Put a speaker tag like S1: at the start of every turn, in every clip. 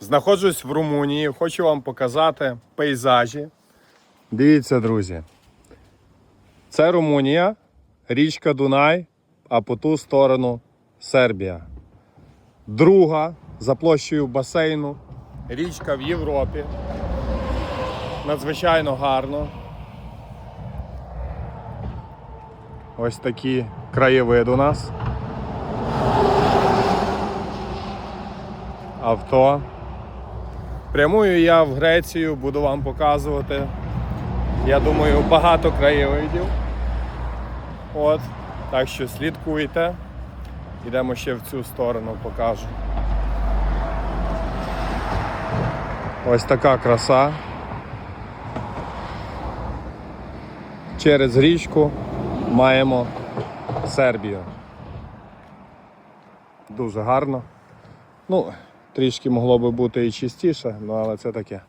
S1: Знаходжусь в Румунії, хочу вам показати пейзажі. Дивіться, друзі. Це Румунія, річка Дунай, а по ту сторону Сербія. Друга за площею басейну. Річка в Європі. Надзвичайно гарно. Ось такі краєвид у нас. Авто. Прямую я в Грецію, буду вам показувати. Я думаю, багато краєвидів. От. Так що слідкуйте. Йдемо ще в цю сторону, покажу. Ось така краса. Через річку маємо Сербію. Дуже гарно. Ну, трішки могло би бути і чистіше, ну але це таке.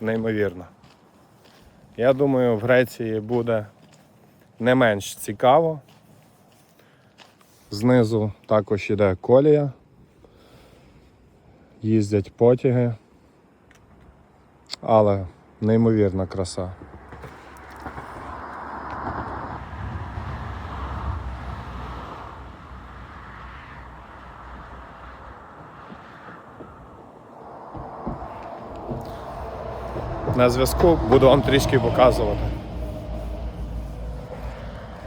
S1: Неймовірно. Я думаю, в Греції буде не менш цікаво. Знизу також іде колія. Їздять потяги. Але неймовірна краса. На зв'язку буду вам трішки показувати.